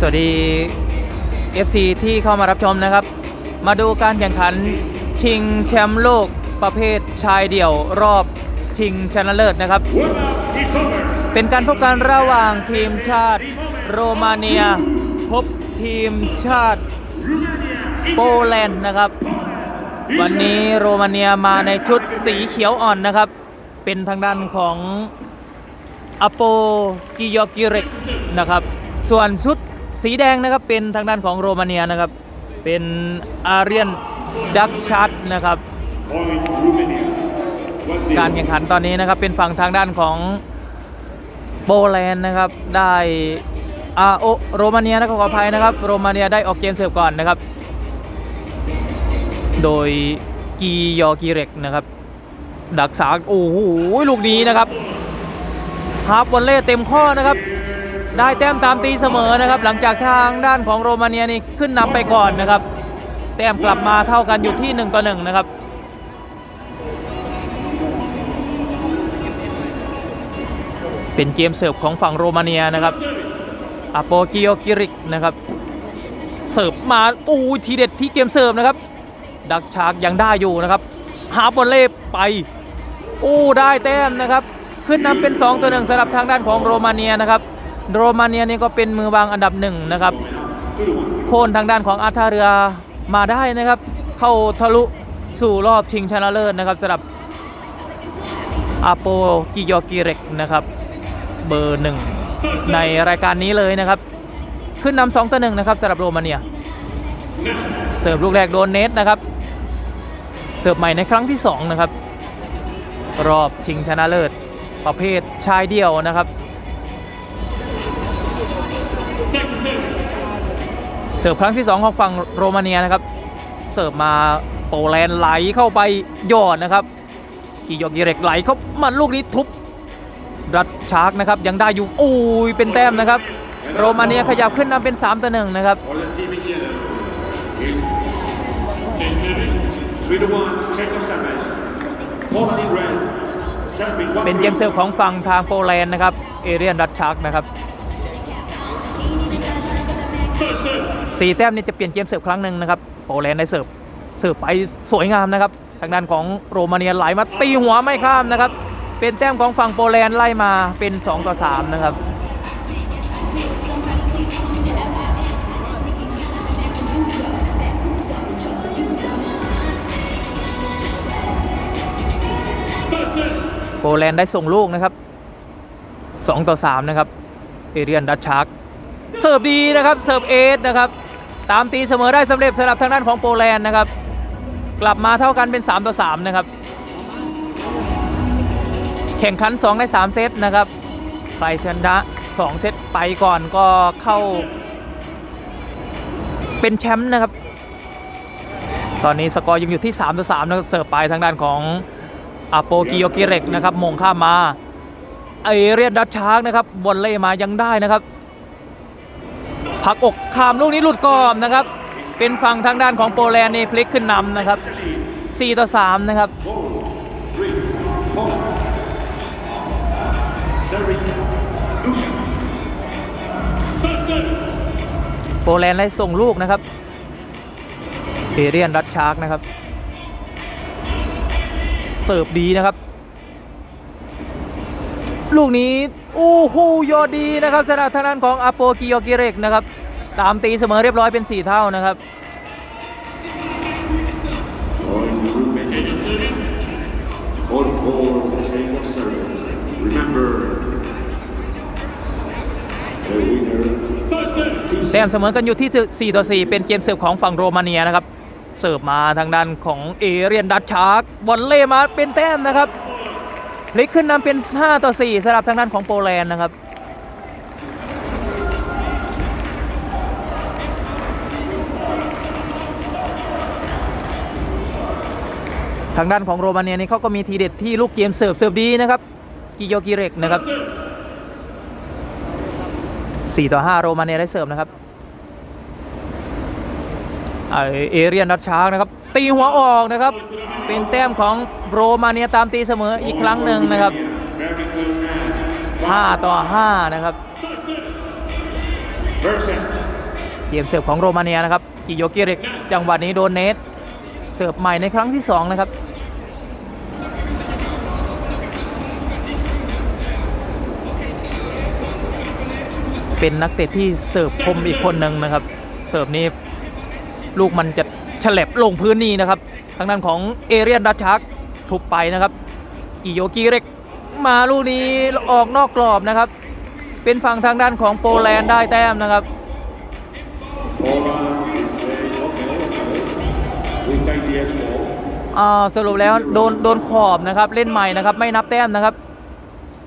สวัสดี FC ที่เข้ามารับชมนะครับ มาดูการแข่งขันชิงแชมป์โลกประเภทชายเดี่ยวรอบชิงชนะเลิศนะครับ เป็นการพบกันระหว่างทีมชาติโรมาเนีย พบทีมชาติโปแลนด์นะครับ วันนี้โรมาเนียมาในชุดสีเขียวอ่อนนะครับ เป็นทางด้านของอโปกิโยกิเรกนะครับ ส่วนชุด สีแดงนะครับเป็นทางด้านของโรมาเนียนะครับ เป็นอาเรียนดักชัดนะครับ การแข่งขันตอนนี้นะครับเป็นฝั่งทางด้านของโปแลนด์นะครับได้อาโอโรมาเนียนะครับขออภัยนะครับ โรมาเนียได้ออกเกมเสิร์ฟก่อนนะครับ โดยกียอกีเร็กนะครับ ดักสาโอ้โหลูกนี้นะครับฮาร์ปวอลเล่เต็มข้อนะครับ ได้แต้มตามตีเสมอนะครับ หลังจากทางด้านของโรมาเนียนี่ขึ้นนำไปก่อนนะครับ แต้มกลับมาเท่ากันอยู่ที่1ต่อ1นะครับเป็นเกมเสิร์ฟของฝั่งโรมาเนียนะครับอโปกิโอกิริกนะครับ เสิร์ฟมาอู้ทีเด็ดที่เกมเสิร์ฟนะครับ ดักชากยังได้อยู่นะครับ หาบอลเล่ไปอู้ได้แต้มนะครับ ขึ้นนำเป็น 2 ตัวหนึ่งสำหรับทางด้านของโรมาเนียนะครับ โรมาเนียนี่ก็เป็นมือวางอันดับหนึ่งนะครับ โค่นทางด้านของอาร์ท่าเรือมาได้นะครับ เข้าทะลุสู่รอบชิงชนะเลิศนะครับสำหรับอาโปกิโยกิเร็กนะครับ เบอร์หนึ่งในรายการนี้เลยนะครับ ขึ้นนำสองต่อหนึ่งนะครับสำหรับโรมาเนีย เสิร์ฟลูกแรกโดนเนตนะครับ เสิร์ฟใหม่ในครั้งที่2นะครับ รอบชิงชนะเลิศประเภทชายเดี่ยวนะครับ เสิร์ฟครั้งที่ 2 ของฝั่งโรมาเนียนะครับ เสิร์ฟมาโปแลนด์ไหลเข้าไปยอดนะครับกิโยกิเร็กไหลเข้ามาลูกนี้ทุบรัดชาร์กนะครับยังได้อยู่โอ้ยเป็นแต้มนะครับ โรมาเนียขยับขึ้นนำเป็น3ต่อ1นะครับเป็นเกมเซิร์ฟของฝั่งทางโปแลนด์นะครับ เอเรียนรัดชาร์กนะครับ สี่แต้มนี่จะเปลี่ยนเกมเสิร์ฟครั้งหนึ่งนะครับโปแลนด์ได้เสิร์ฟเสิร์ฟไปสวยงามนะครับ ทางด้านของโรมาเนียไหลมาตีหัวไม่ข้ามนะครับ เป็นแต้มของฝั่งโปแลนด์ไล่มาเป็น 2 ต่อ 3 นะครับโปแลนด์ได้ส่งลูกนะครับ 2 ต่อ 3 นะครับ เอเรียนดัชชาร์กเสิร์ฟดีนะครับ เสิร์ฟเอสนะครับ ตามตีเสมอได้สำเร็จสำหรับทางด้านของโปแลนด์นะครับ กลับมาเท่ากันเป็น 3 ต่อ 3 นะครับ แข่งขัน 2 ใน 3 เซตนะครับใครชนะ 2 เซตไปก่อนก็เข้า เป็นแชมป์นะครับ ตอนนี้สกอร์ยังอยู่ที่ 3 ต่อ 3 นะครับ เสิร์ฟไปทางด้านของอาโปกิโยกิเรกนะครับมงข้ามมาเอเรียนดัชชาร์กนะครับบอลเล่มายังได้นะครับ ผักอกข้ามลูกนี้หลุดกรอบนะครับ เป็นฝั่งทางด้านของโปแลนด์นี่พลิกขึ้นนำนะครับ 4 ต่อ 3 นะครับ โปแลนด์ไล่ส่งลูกนะครับเอเรียนดัชชาร์กนะครับ เสิร์ฟดีนะครับ ลูกนี้โอ้โหยอดดีนะครับสำหรับทางด้านของอาโปกิโยกิเร็กนะครับ ตามตีเสมอเรียบร้อยเป็น 4 เท่านะครับ On four, take of service. Remember, the winner แต้มเสมอกันอยู่ที่ 4 ต่อ 4 เป็นเกมเสิร์ฟของฝั่งโรมาเนียนะครับ เสิร์ฟมาทางด้านของเอเรียนดัชชาร์กบอลเล่มาเป็นแต้มนะครับ พลิกขึ้นนำเป็น 5 ต่อ 4สำหรับทางด้านของโปแลนด์นะครับ ทางด้านของโรมาเนียนี่เขาก็มีทีเด็ดที่ลูกเกมเสิร์ฟเสิร์ฟดีนะครับ กิโยกิเร็กนะครับ 4 ต่อ 5 โรมาเนียได้เสิร์ฟนะครับไอเอเรียนดัชชาร์กนะครับ ตีหัวออกนะครับ เป็นแต้มของโรมาเนียตามตีเสมออีกครั้งหนึ่งนะครับ 5 ต่อ 5 นะครับ เกมเสิร์ฟของโรมาเนียนะครับ กิโยกิเรกจังหวะนี้โดนเนทเสิร์ฟใหม่ในครั้งที่ 2 นะครับเป็นนักเตะที่เสิร์ฟคมอีกคนหนึ่งนะครับ เสิร์ฟนี้ลูกมันจะ ฉลบลงพื้นนี่นะครับ ทางด้านของเอเรียนดัชชักทุบไปนะครับกิโยกิเร็กมาลูกนี้ออกนอกกรอบนะครับ เป็นฝั่งทางด้านของโปแลนด์ได้แต้มนะครับอ่าสรุปแล้วโดนโดนขอบนะครับเล่นใหม่นะครับไม่นับแต้มนะครับ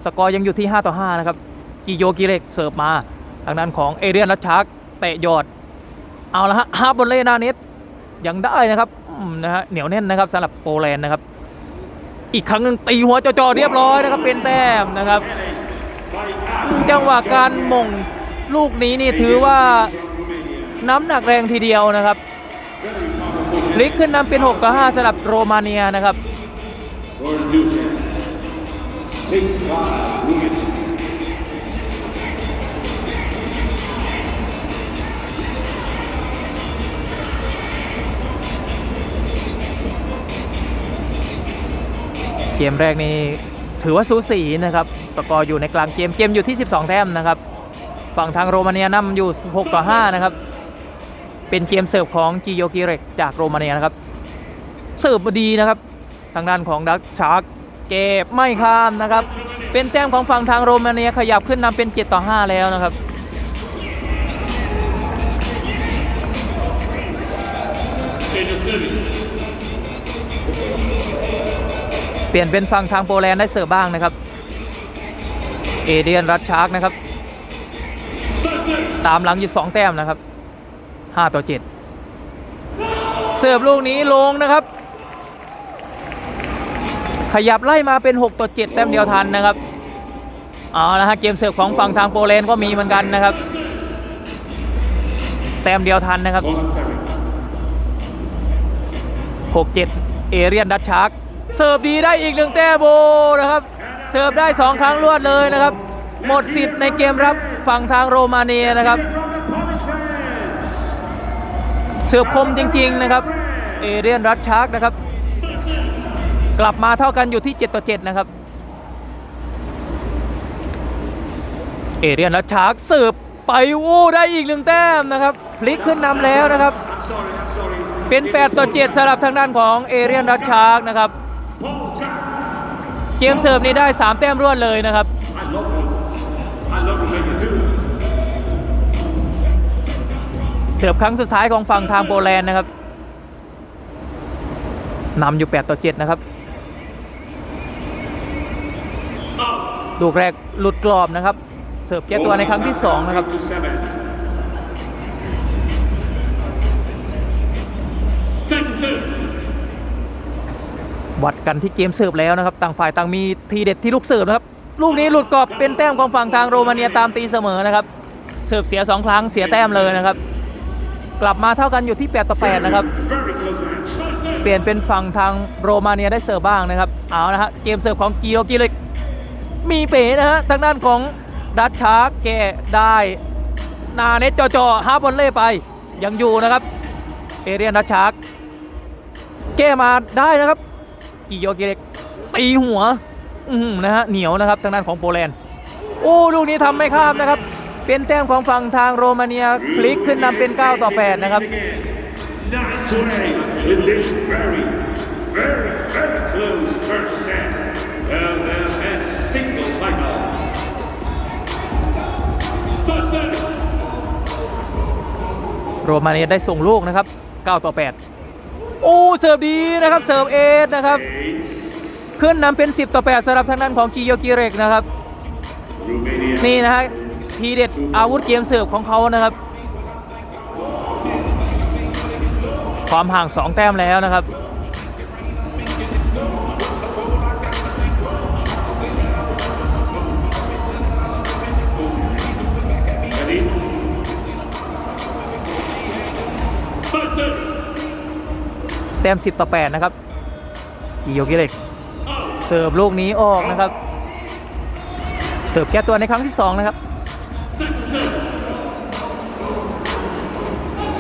สกอร์ยังอยู่ที่ 5 ต่อ 5 นะครับกิโยกิเร็กเสิร์ฟมา ทางด้านของเอเรียนรัชชักเตะยอด เอาละฮะฮาบอลเล่หนาเน็ต ยังได้นะครับนะฮะเหนียวแน่นนะครับสำหรับโปแลนด์นะครับ อีกครั้งหนึ่งตีหัวจอๆเรียบร้อยนะครับ เป็นแต้มนะครับ จังหวะการมงลูกนี้นี่ถือว่าน้ำหนักแรงทีเดียวนะครับลิกขึ้นนำเป็น 6 ต่อ 5สำหรับโรมาเนียนะครับ เกมแรกนี่ถือว่าสูสีนะครับ สกอร์อยู่ในกลางเกม เกมอยู่ที่ 12 แต้มนะครับ ฝั่งทางโรมาเนียนำอยู่6ต่อ 5 นะครับ เป็นเกมเสิร์ฟของกิโยกิเรกจากโรมาเนียนะครับ เสิร์ฟมาดีนะครับ ทางด้านของดักชาร์กเก็บไม่ข้ามนะครับ เป็นแต้มของฝั่งทางโรมาเนียขยับขึ้นนำเป็น 7 ต่อ 5 แล้วนะครับเเปลี่ยนเป็นฝั่งทางโปแลนด์ได้เสิร์ฟบ้างนะครับ เอเดียนรัชชาร์กนะครับ ตามหลังอยู่ 2 แต้มนะครับ 5 ต่อ 7 เสิร์ฟลูกนี้ลงนะครับ ขยับไล่มาเป็น 6 ต่อ 7 แต้มเดียวทันนะครับเอาละฮะเกมเสิร์ฟของฝั่งทางโปแลนด์ก็มีเหมือนกันนะครับ แต้มเดียวทันนะครับ 6-7 เอเรียนดัชชาร์ก เสิร์ฟดีได้อีกหนึ่งแต้มโบนะครับ เสิร์ฟได้ 2 ครั้งรวดเลยนะครับ หมดสิทธิ์ในเกมรับฝั่งทางโรมาเนียนะครับ เสิร์ฟคมจริง ๆนะครับ เอเรียนรัชชาร์กนะครับ กลับมาเท่ากันอยู่ที่ 7 ต่อ 7 นะครับ เอเรียนรัชชาร์กเสิร์ฟไปโว้ได้อีกหนึ่งแต้มนะครับ พลิกขึ้นนำแล้วนะครับ เป็น 8 ต่อ 7สำหรับทางด้านของเอเรียนรัชชาร์กนะครับ เกมเสิร์ฟนี้ได้ 3 แต้มรวดเลยนะครับ เสิร์ฟครั้งสุดท้ายของฝั่งทางโปแลนด์นะครับนำอยู่ 8 ต่อ 7 นะครับ ลูกแรกหลุดกรอบนะครับ เสิร์ฟแก้ตัวในครั้งที่ 2 นะครับ วัดกันที่เกมเสิร์ฟแล้วนะครับ ต่างฝ่ายต่างมีทีเด็ดที่ลูกเสิร์ฟนะครับ ลูกนี้หลุดกรอบเป็นแต้มของฝั่งทางโรมาเนียตามตีเสมอนะครับ เสิร์ฟเสีย 2 ครั้งเสียแต้มเลยนะครับ กลับมาเท่ากันอยู่ที่8ต่อ8นะครับ เปลี่ยนเป็นฝั่งทางโรมาเนียได้เสิร์ฟบ้างนะครับ เอานะฮะเกมเสิร์ฟของกิโลกิเลกมีเป๋นะฮะทางด้านของดัชชาร์กแกได้นาเนตจ่อๆฮาบอลเล่ไปยังอยู่นะครับ เอเรียนดัชชาร์กแก้มาได้นะครับ กิโยกิเล็กตีหัว อื้อหือนะฮะเหนียวนะครับทางด้านของโปแลนด์โอ้ลูกนี้ทำไม่ข้ามนะครับ เป็นแต้มของฝั่งทางโรมาเนียพลิกขึ้นนำเป็น 9 ต่อ 8 นะครับโรมาเนียได้ส่งลูกนะครับ 9 ต่อ 8 โอ้เสิร์ฟดีนะครับเสิร์ฟเอสนะครับ ขึ้นนำเป็น 10 ต่อ 8สำหรับทางด้านของกิโยกิเร็กนะครับ Romania นี่นะฮะทีเด็ดอาวุธเกมเสิร์ฟของเขานะครับ ความห่าง 2 แต้มแล้วนะครับ แต้ม10 ต่อ 8 นะครับกิโยกิเร็กเสิร์ฟลูกนี้ออกนะครับ เสิร์ฟแก้ตัวในครั้งที่ 2 นะครับ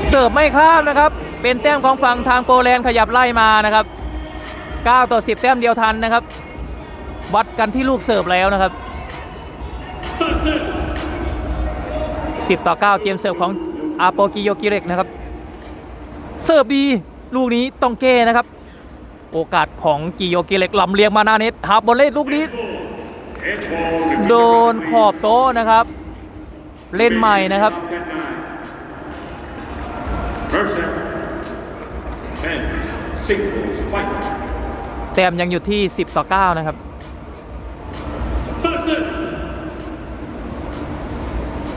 เสิร์ฟไม่ข้ามนะครับ เป็นแต้มของฝั่งทางโปแลนด์ขยับไล่มานะครับ 9 ต่อ 10 แต้มเดียวทันนะครับ วัดกันที่ลูกเสิร์ฟแล้วนะครับ 10 ต่อ 9 เกมเสิร์ฟของอาโปกิโยกิเรกนะครับ เสิร์ฟดี ลูกนี้ต้องแก้นะครับ โอกาสของกิโยกิเรกลำเลียงมาหน้าเน็ตฮาบอลเล่ลูกนี้ โดนขอบโต๊ะนะครับ เล่นใหม่นะครับแต้มยังอยู่ที่ 10 ต่อ 9 นะครับ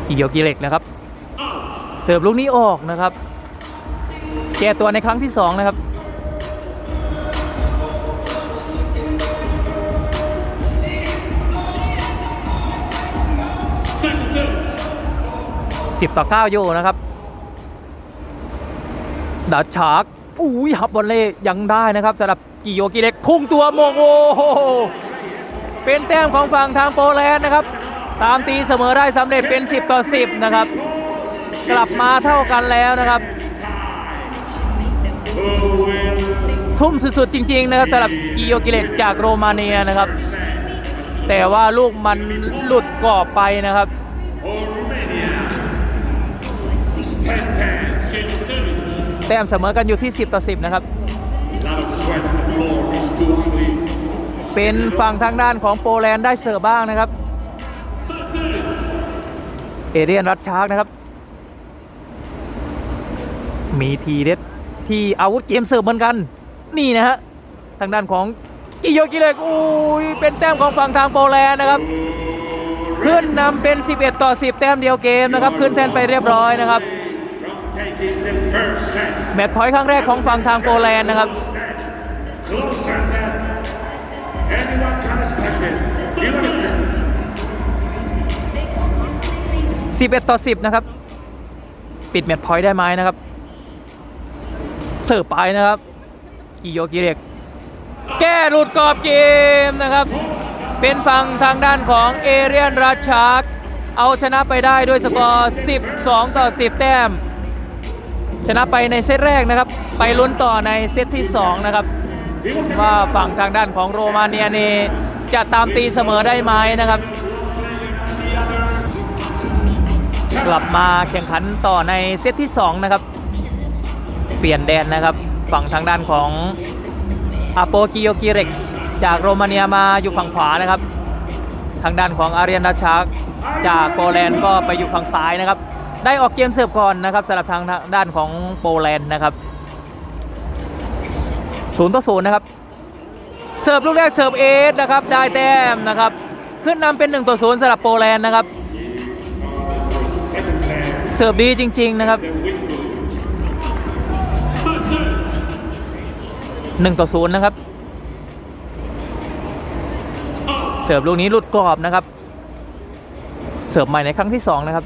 กิโยกิเล็กนะครับ เสิร์ฟลูกนี้ออกนะครับ แก้ตัวในครั้งที่ 2 นะครับ10ต่อ9โยนะครับดาชาร์กอุ้ยฮับบอลเล่ยังได้นะครับสำหรับกิโยกิเล็กพุ่งตัวโมงโอ้โหเป็นแต้มของฝั่งทางโปแลนด์นะครับ ตามตีเสมอได้สำเร็จเป็น 10 ต่อ 10 นะครับ กลับมาเท่ากันแล้วนะครับ ทุ่มสุดๆจริง ๆ นะครับสำหรับกิโยกิเล็กจากโรมาเนียนะครับ แต่ว่าลูกมันหลุดกรอบไปนะครับ แต้มเสมอกันอยู่ที่ 10 ต่อ 10 นะครับ เป็นฝั่งทางด้านของโปแลนด์ได้เสิร์ฟบ้างนะครับ เอเรียนรัดชาร์กนะครับ มีทีเด็ด ที่อาวุธเกมเสิร์ฟเหมือนกัน นี่นะฮะ ทางด้านของกิโยกิเลกอุ้ยเป็นแต้มของฝั่งทางโปแลนด์นะครับ ขึ้นนำเป็น 11 ต่อ 10 แต้มเดียวเกมนะครับ ขึ้นแทนไปเรียบร้อยนะครับ แมตช์พอยต์ครั้งแรกของฝั่งทางโปแลนด์นะครับ Closer than anyone can expect it. Eleven. 11ต่อ10นะครับ ปิดแมตช์พอยต์ได้ไหมนะครับ เสิร์ฟไปนะครับกิโยกิเรกแก้หลุดกรอบเกมนะครับ เป็นฝั่งทางด้านของเอเรียนราชาร์กเอาชนะไปได้ด้วยสกอร์ 12 ต่อ 10 แต้ม ชนะไปในเซตแรกนะครับ ไปลุ้นต่อในเซตที่ 2 นะครับ ว่าฝั่งทางด้านของโรมาเนียเนจะตามตีเสมอได้ไหมนะครับ กลับมาแข่งขันต่อในเซตที่ 2 นะครับ เปลี่ยนแดนนะครับ ฝั่งทางด้านของอาโปกิโยกิเรกจากโรมาเนียมาอยู่ฝั่งขวานะครับ ทางด้านของอารียนราชาร์กจากโปแลนด์ก็ไปอยู่ฝั่งซ้ายนะครับ ได้ออกเกมเสิร์ฟก่อนนะครับสำหรับทางด้านของโปแลนด์นะครับศูนย์ต่อศูนย์นะครับ เสิร์ฟลูกแรกเสิร์ฟเอสนะครับได้แต้มนะครับ ขึ้นนำเป็น1ต่อ0สำหรับโปแลนด์นะครับ เสิร์ฟดีจริง ๆ นะครับ 1ต่อ0นย์นะครับ เสิร์ฟลูกนี้หลุดกรอบนะครับ เสิร์ฟใหม่ในครั้งที่2นะครับ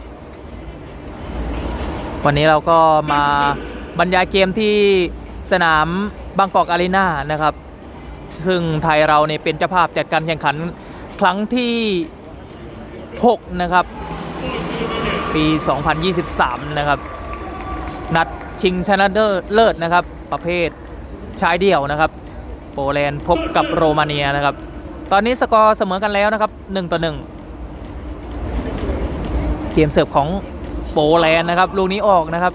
วันนี้เราก็มาบรรยายเกมที่สนามบางกอกอารีนานะครับ ซึ่งไทยเราเนี่ยเป็นเจ้าภาพจัดการแข่งขันครั้งที่ 6 นะครับ ปี 2023 นะครับ นัดชิงชนะเลิศนะครับ ประเภท ชายเดี่ยวนะครับ โปแลนด์พบกับโรมาเนียนะครับ ตอนนี้สกอร์เสมอกันแล้วนะครับ1ต่อ1เกมเสิร์ฟของโปแลนด์นะครับ ลูกนี้ออกนะครับ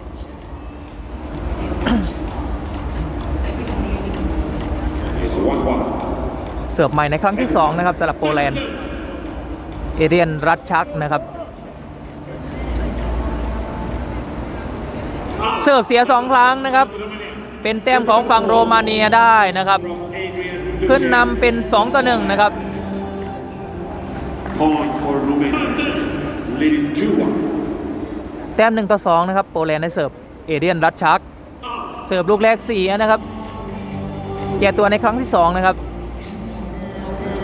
เสิร์ฟใหม่ในครั้งที่ 2 นะครับสำหรับโปแลนด์ เอเดียนรัชชักนะครับ เสิร์ฟเสีย 2 ครั้งนะครับ เป็นแต้มของฝั่งโรมาเนียได้นะครับ Adrian ขึ้นนำเป็น 2 ต่อ 1 นะครับ Point for Romania. Leading two one. แต้ม 1 ต่อ 2 นะครับ โปแลนด์ได้เสิร์ฟเอเดียนรัชชัก เสิร์ฟลูกแรกเสียนะครับแก้ตัวในครั้งที่ 2 นะครับ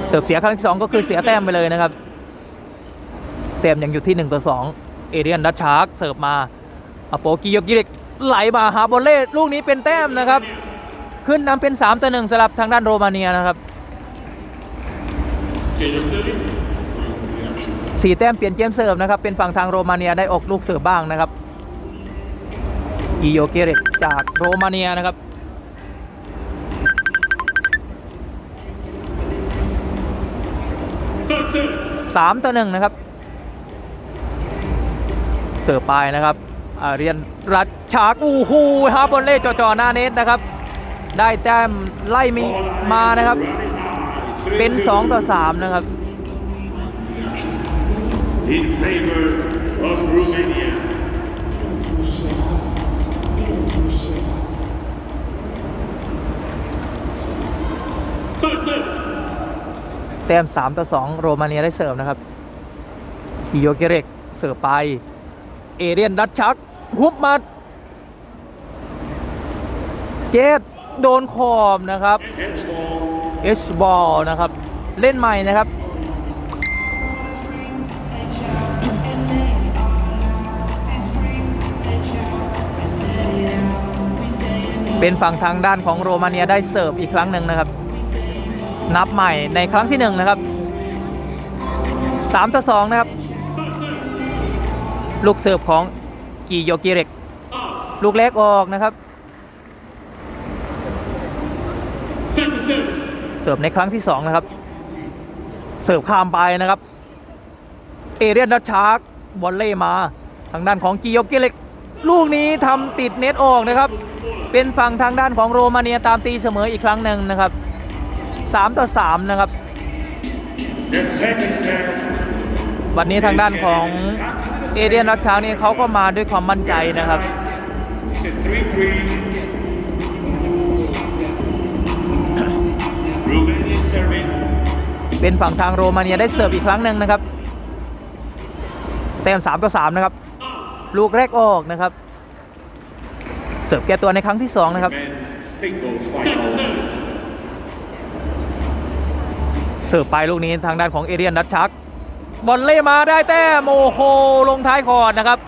เสิร์ฟเสียครั้งที่ 2 ก็คือเสียแต้มไปเลยนะครับ แต้มยังอยู่ที่ 1 ต่อ 2 เอเดียนรัชชัก เสิร์ฟมาอโปกิโยกิเล็ก ไหลมาหาบอลเล่ลูกนี้เป็นแต้มนะครับ ขึ้นนำเป็น3ต่อ1สำหรับทางด้านโรมาเนียนะครับสี่แต้มเปลี่ยนเกมเสิร์ฟนะครับเป็นฝั่งทางโรมาเนียได้ออกลูกเสิร์ฟบ้างนะครับกิโยเกเรกจากโรมาเนียนะครับสามต่อหนึ่งนะครับ เสิร์ฟไปนะครับ เรียนรัดฉากอู้หูฮาร์บอลเล่จ่อๆหน้าเน็ตนะครับ ได้แต้มไล่มีมานะครับ เป็น 2 ต่อ 3 นะครับ In favor of Romania. Third service. แต้ม 3 ต่อ 2 โรมาเนียได้เสิร์ฟนะครับ กิโยเกเรกเสิร์ฟไป เอเรียนรัดชัก ฮุบมาเจดโดนขอบนะครับเอชบอลนะครับ เล่นใหม่นะครับเป็นฝั่งทางด้านของโรมาเนียได้เสิร์ฟอีกครั้งหนึ่งนะครับ นับใหม่ในครั้งที่หนึ่งนะครับ3ต่อ2นะครับ ลูกเสิร์ฟของ กิโยกิเรกลูกเล็กออกนะครับ เสิร์ฟในครั้งที่2นะครับ เสิร์ฟข้ามไปนะครับ เอเรียนดัชชาร์กบอลเล่มา ทางด้านของกิโยเกเล็ก ลูกนี้ทำติดเน็ตออกนะครับ เป็นฝั่งทางด้านของโรมาเนียตามตีเสมออีกครั้งหนึ่งนะครับ3ต่อ3นะครับ วันนี้ทางด้านของ เอเรียนดัชชานี่เขาก็มาด้วยความมั่นใจนะครับ เป็นฝั่งทางโรมาเนียได้เสิร์ฟอีกครั้งหนึ่งนะครับแต้ม3ต่อ3นะครับ ลูกแรกออกนะครับ เสิร์ฟแก้ตัวในครั้งที่ 2 นะครับ เสิร์ฟไปลูกนี้ทางด้านของเอเรียนนัทชัก บอลเล่มาได้แต้มโอ้โหลงท้ายคอร์ดนะครับ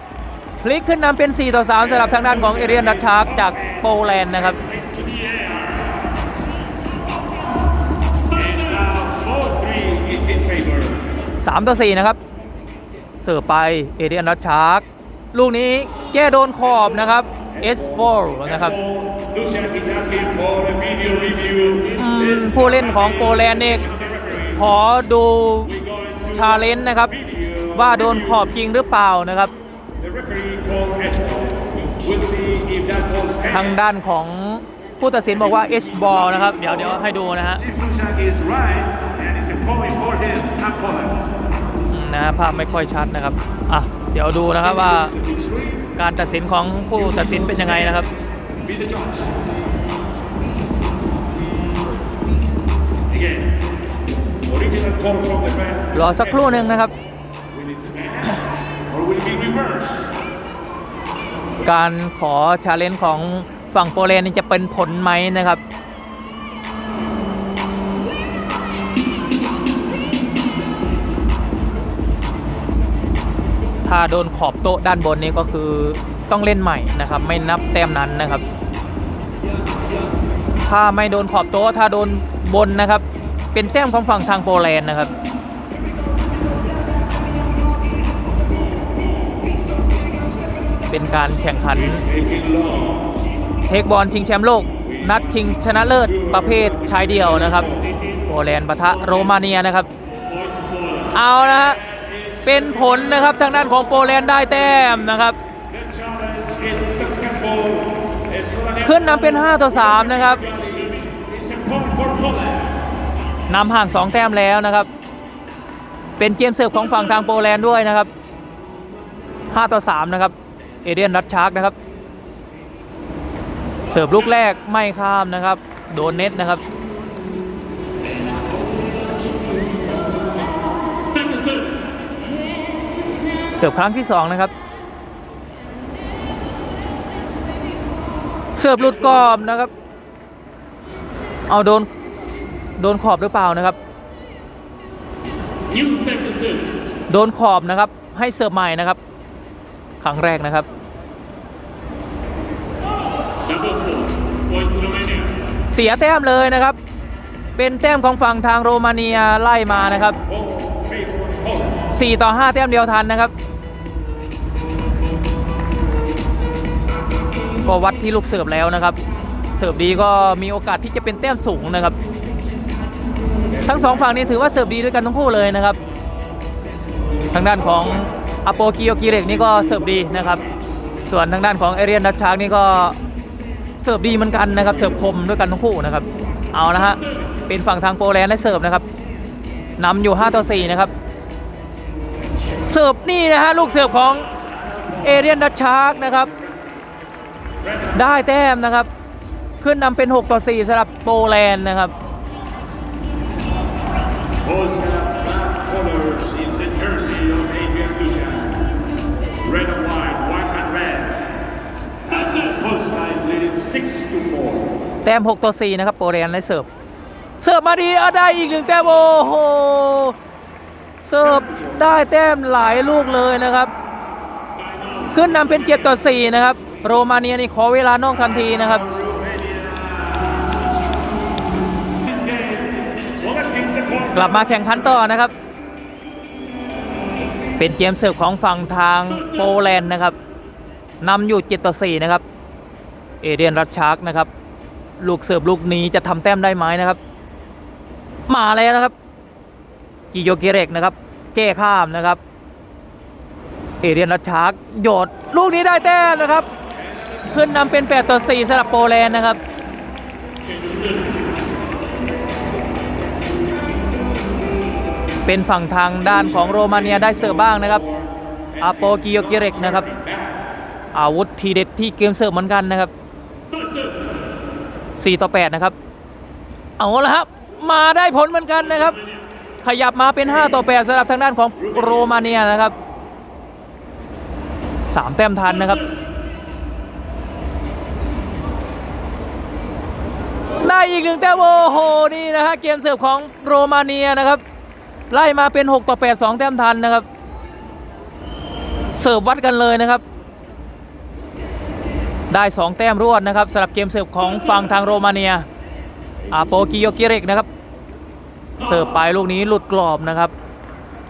พลิกขึ้นนำเป็น 4 ต่อ 3สำหรับทางด้านของเอเรียนนัทชักจากโปแลนด์นะครับ And now 4-3 in his favor. 3ต่อ4นะครับ เสิร์ฟไปเอเรียนนัทชักลูกนี้แก้โดนขอบนะครับ S4 นะครับผู้เล่นของโปแลนด์เนี่ยขอดู ชาเลนจ์นะครับ ว่าโดนขอบจริงหรือเปล่านะครับ ทางด้านของผู้ตัดสินบอกว่า H ball นะครับ เดี๋ยวเดี๋ยวให้ดูนะฮะนะภาพไม่ค่อยชัดนะครับ อะ เดี๋ยวดูนะครับว่าการตัดสินของผู้ตัดสินเป็นยังไงนะครับ รอสักครู่หนึ่งนะครับ การขอชาเลนจ์ของฝั่งโปแลนด์นี่จะเป็นผลไหมนะครับถ้าโดนขอบโต๊ะด้านบนนี้ก็คือต้องเล่นใหม่นะครับ ไม่นับแต้มนั้นนะครับ ถ้าไม่โดนขอบโต๊ะถ้าโดนบนนะครับ เป็นแต้มของฝั่งทางโปแลนด์นะครับเป็นการแข่งขัน เทคบอลชิงแชมป์โลก นัดชิงชนะเลิศประเภทชายเดี่ยวนะครับ โปแลนด์ปะทะโรมาเนียนะครับ เอานะฮะเป็นผลนะครับทางด้านของโปแลนด์ได้แต้มนะครับ ขึ้นนำเป็น 5 ต่อ 3 นะครับ นำห่าง 2 แต้มแล้วนะครับ เป็นเกมเสิร์ฟของฝั่งทางโปแลนด์ด้วยนะครับ 5 ต่อ 3 นะครับ เอเดียนรัดชาร์กนะครับ เสิร์ฟลูกแรกไม่ข้ามนะครับ โดนเน็ตนะครับเสิร์ฟครั้งที่ 2 นะครับ เสิร์ฟหลุดกรอบนะครับ เอาโดน โดนขอบหรือเปล่านะครับ New second service. โดนขอบนะครับ ให้เสิร์ฟใหม่นะครับ ครั้งแรกนะครับ Double four. Point to Romania. เสียแต้มเลยนะครับ เป็นแต้มของฝั่งทางโรมาเนียไล่มานะครับ Ball favor Poland. 4ต่อ 5 แต้มเดียวทันนะครับโปก็วัดที่ลูกเสิร์ฟแล้วนะครับ เสิร์ฟดีก็มีโอกาสที่จะเป็นแต้มสูงนะครับ ทั้งสองฝั่งนี้ถือว่าเสิร์ฟดีด้วยกันทั้งคู่เลยนะครับ ทางด้านของอโปกิโอกิเรกนี่ก็เสิร์ฟดีนะครับ ส่วนทางด้านของเอเรียนดัชชาร์กนี่ก็เสิร์ฟดีเหมือนกันนะครับ เสิร์ฟคมด้วยกันทั้งคู่นะครับ เอานะฮะ เป็นฝั่งทางโปแลนด์ได้เสิร์ฟนะครับนำอยู่ 5 ต่อ 4 นะครับ เสิร์ฟนี่นะฮะลูกเสิร์ฟของเอเรียนดัชชาร์กนะครับ ได้แต้มนะครับ ขึ้นนำเป็น 6 ต่อ 4สำหรับโปแลนด์นะครับ Both have black colors in the jersey of Adrian Ducha. Red and white, white and red. As the post guys leading 6 to 4. แต้ม 6 ต่อ 4 นะครับ โปรแลนด์ได้เสิร์ฟ เสิร์ฟมาดีเอาได้อีกหนึ่งแต้ม โอ้โห เสิร์ฟได้แต้มหลายลูกเลยนะครับ ขึ้นนำเป็น7ต่อ 4 นะครับ โรมาเนียนี่ขอเวลานอกทันทีนะครับ กลับมาแข่งขันต่อนะครับ เป็นเกมเสิร์ฟของฝั่งทางโปแลนด์นะครับนำอยู่7ต่อ4นะครับ เอเดียนรัชชาร์กนะครับ ลูกเสิร์ฟลูกนี้จะทำแต้มได้ไหมนะครับ มาแล้วนะครับ กิโยเกเรกนะครับ แก้ข้ามนะครับ เอเดียนรัชชาร์กโยดลูกนี้ได้แต้มนะครับ ขึ้นนำเป็น8ต่อ4สำหรับโปแลนด์นะครับ เป็นฝั่งทางด้านของโรมาเนียได้เสิร์ฟบ้างนะครับอาโปกิโยกิเรกนะครับ อาวุธทีเด็ดที่เกมเสิร์ฟเหมือนกันนะครับ 4 ต่อ 8 นะครับ เอาละครับ มาได้ผลเหมือนกันนะครับ ขยับมาเป็น 5 ต่อ 8สำหรับทางด้านของโรมาเนียนะครับ 3 แต้มทันนะครับ ได้อีกหนึ่งแต้มโอ้โหนี่นะฮะเกมเสิร์ฟของโรมาเนียนะครับ ไล่มาเป็น 6 ต่อ 8 2 แต้มทันนะครับ เสิร์ฟวัดกันเลยนะครับ ได้ 2 แต้มรวดนะครับสำหรับเกมเสิร์ฟของฝั่งทางโรมาเนียอาโปกิโยกิเรกนะครับ เสิร์ฟไปลูกนี้หลุดกรอบนะครับ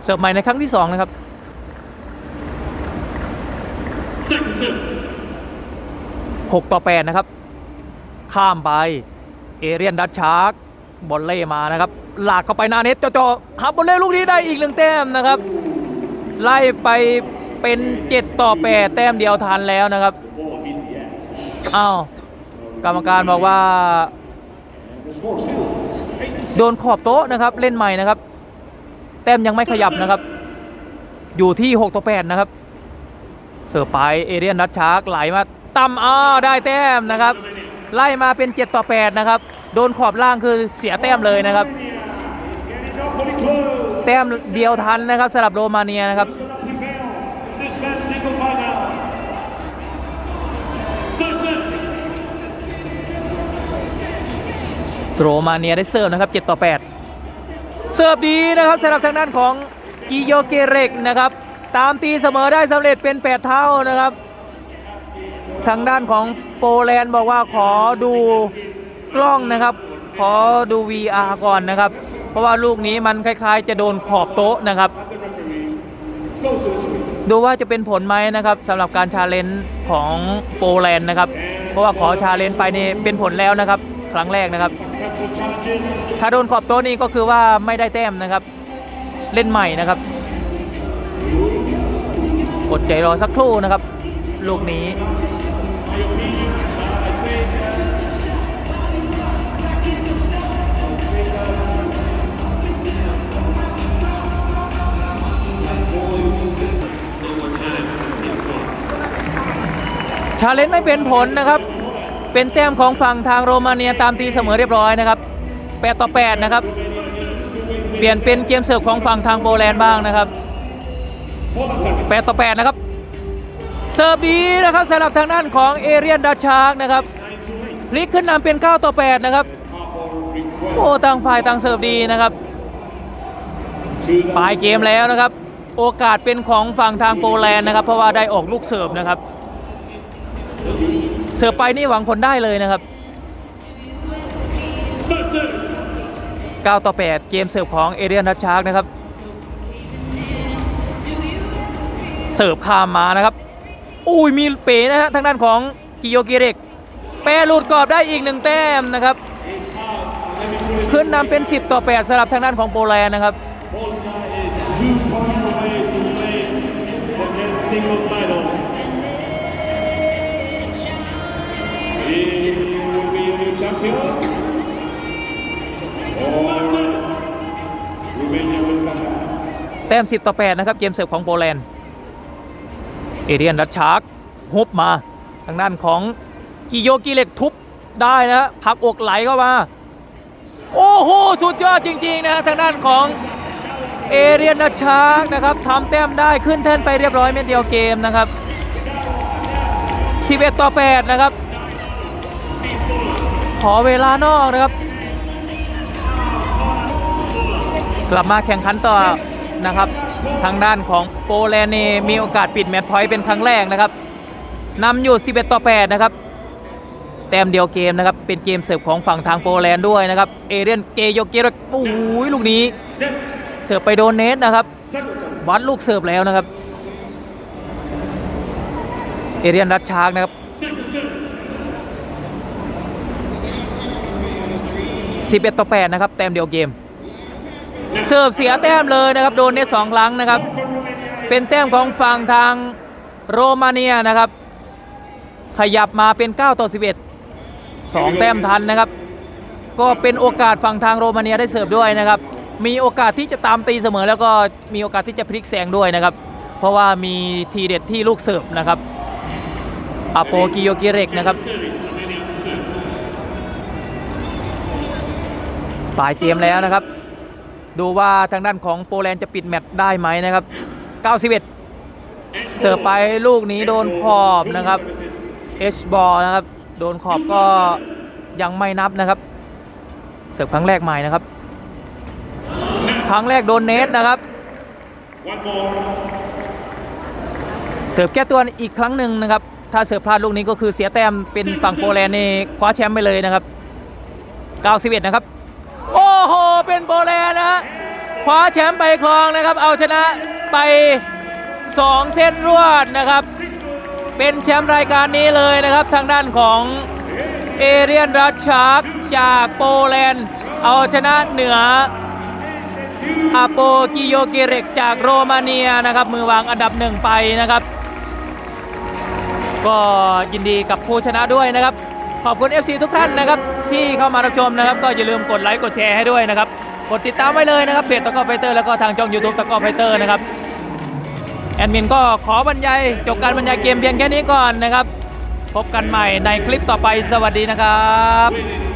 เสิร์ฟใหม่ในครั้งที่ 2 นะครับ Second service. 6ต่อ8นะครับ ข้ามไป เอเรียนดัชชาร์ก บอลเล่มานะครับหลากเข้าไปหนาเน็ตจ่อๆฮับบอลเล่ลูกนี้ได้อีกหนึ่งแต้มนะครับ ไล่ไปเป็น 7 ต่อ8แต้มเดียวทันแล้วนะครับอ้าวกรรมการบอกว่า โดนขอบโต๊ะนะครับ เล่นใหม่นะครับ แต้มยังไม่ขยับนะครับ อยู่ที่ 6 ต่อ 8 นะครับ เสิร์ฟไปเอเรียนนัดชาร์กไหลมาต่ำอ้าได้แต้มนะครับ ไล่มาเป็น 7 ต่อ 8 นะครับ โดนขอบล่างคือเสียแต้มเลยนะครับ แต้มเดียวทันนะครับสำหรับโรมาเนียนะครับโรมาเนียได้เสิร์ฟนะครับ 7 ต่อ 8 เสิร์ฟดีนะครับสำหรับทางด้านของกิโยเกเรกนะครับ ตามตีเสมอได้สำเร็จเป็น 8 เท่านะครับ ทางด้านของโปแลนด์บอกว่าขอดู กล้องนะครับ ขอดู VR ก่อนนะครับ เพราะว่าลูกนี้มันคล้าย ๆ จะโดนขอบโต๊ะนะครับ ดูว่าจะเป็นผลไหมนะครับสำหรับการชาเลนจ์ของโปแลนด์นะครับ เพราะว่าขอชาเลนจ์ไปนี่เป็นผลแล้วนะครับ ครั้งแรกนะครับ ถ้าโดนขอบโต๊ะนี่ก็คือว่าไม่ได้แต้มนะครับ เล่นใหม่นะครับกดใจรอสักครู่นะครับ ลูกนี้ ชาเลนจ์ไม่เป็นผลนะครับ เป็นแต้มของฝั่งทางโรมาเนียตามตีเสมอเรียบร้อยนะครับ8ต่อ8นะครับ เปลี่ยนเป็นเกมเสิร์ฟของฝั่งทางโปแลนด์บ้างนะครับ8ต่อ8นะครับ เสิร์ฟดีนะครับสำหรับทางด้านของเอเรียนดัชชาร์กนะครับพลิกขึ้นนำเป็น 9 ต่อ 8 นะครับ โอ้ต่างฝ่ายต่างเสิร์ฟดีนะครับปลายเกมแล้วนะครับ โอกาสเป็นของฝั่งทางโปแลนด์นะครับ เพราะว่าได้ออกลูกเสิร์ฟนะครับ เสิร์ฟไปนี่หวังผลได้เลยนะครับ9ต่อ 8 เกมเสิร์ฟของเอเรียนทัชชาร์กนะครับ เสิร์ฟข้ามมานะครับ อุ้ยมีเป๋นะฮะทางด้านของกิโยกิเร็กแปรหลุดกรอบได้อีกหนึ่งแต้มนะครับขึ้นนำเป็น 10 ต่อ 8สำหรับทางด้านของโปแลนด์นะครับ แต้ม 10 ต่อ 8 นะครับ เกมเสิร์ฟของโปแลนด์ เอเรียนรัชชาร์กฮุบมา ทางด้านของกิโยกิเล็กทุบได้นะฮะผลักอกไหลเข้ามา โอ้โห สุดยอดจริง ๆนะฮะทางด้านของเอเรียนรัชชาร์กนะครับทำแต้มได้ขึ้นแท่นไปเรียบร้อยเม็ดเดียวเกมนะครับ 11 ต่อ 8 นะครับ ขอเวลานอกนะครับ กลับมาแข่งขันต่อ นะครับ ทางด้านของโปแลนด์นี่มีโอกาสปิดแมตช์พอยต์เป็นครั้งแรกนะครับนำอยู่ 11 ต่อ 8 นะครับ แต้มเดียวเกมนะครับ เป็นเกมเสิร์ฟของฝั่งทางโปแลนด์ด้วยนะครับ เอเรียนเกโยเกรโอ้ยลูกนี้ เสิร์ฟไปโดนเนตนะครับ วัดลูกเสิร์ฟแล้วนะครับ เอเรียนรัดชาร์กนะครับ11ต่อ8นะครับ แต้มเดียวเกม เสิร์ฟเสียแต้มเลยนะครับ โดนเน็ตสองครั้งนะครับ เป็นแต้มของฝั่งทางโรมาเนียนะครับ ขยับมาเป็น 9 ต่อ 11 2 แต้มทันนะครับ ก็เป็นโอกาสฝั่งทางโรมาเนียได้เสิร์ฟด้วยนะครับ มีโอกาสที่จะตามตีเสมอแล้วก็มีโอกาสที่จะพลิกแซงด้วยนะครับ เพราะว่ามีทีเด็ดที่ลูกเสิร์ฟนะครับอโปกิโยกิเรกนะครับปลายเกมแล้วนะครับ ดูว่าทางด้านของโปแลนด์จะปิดแมตช์ได้ไหมนะครับ 91 เสิร์ฟไปลูกนี้โดนขอบนะครับเอชบอลนะครับ โดนขอบก็ยังไม่นับนะครับ เสิร์ฟครั้งแรกใหม่นะครับ ครั้งแรกโดนเนตนะครับ เสิร์ฟแก้ตัวอีกครั้งหนึ่งนะครับ ถ้าเสิร์ฟพลาดลูกนี้ก็คือเสียแต้มเป็นฝั่งโปแลนด์นี่คว้าแชมป์ไปเลยนะครับ 91 นะครับ โอ้โห เป็นโปแลนด์นะฮะคว้าแชมป์ไปครองนะครับ เอาชนะไป 2 เซตรวดนะครับ เป็นแชมป์รายการนี้เลยนะครับ ทางด้านของเอเรียนรัชชาร์กจากโปแลนด์ เอาชนะเหนืออาโปกิโยเกเรกจากโรมาเนียนะครับ มือวางอันดับหนึ่งไปนะครับ ก็ยินดีกับผู้ชนะด้วยนะครับ ขอบคุณ FC ทุกท่านนะครับที่เข้ามารับชมนะครับ ก็อย่าลืมกดไลค์กดแชร์ให้ด้วยนะครับ กดติดตามไว้เลยนะครับเพจตะกอไฟเตอร์แล้วก็ทางช่อง YouTube ตะกอไฟเตอร์นะครับแอดมินก็ขอบรรยายจบการบรรยายเกมเพียงแค่นี้ก่อนนะครับ พบกันใหม่ในคลิปต่อไปสวัสดีนะครับ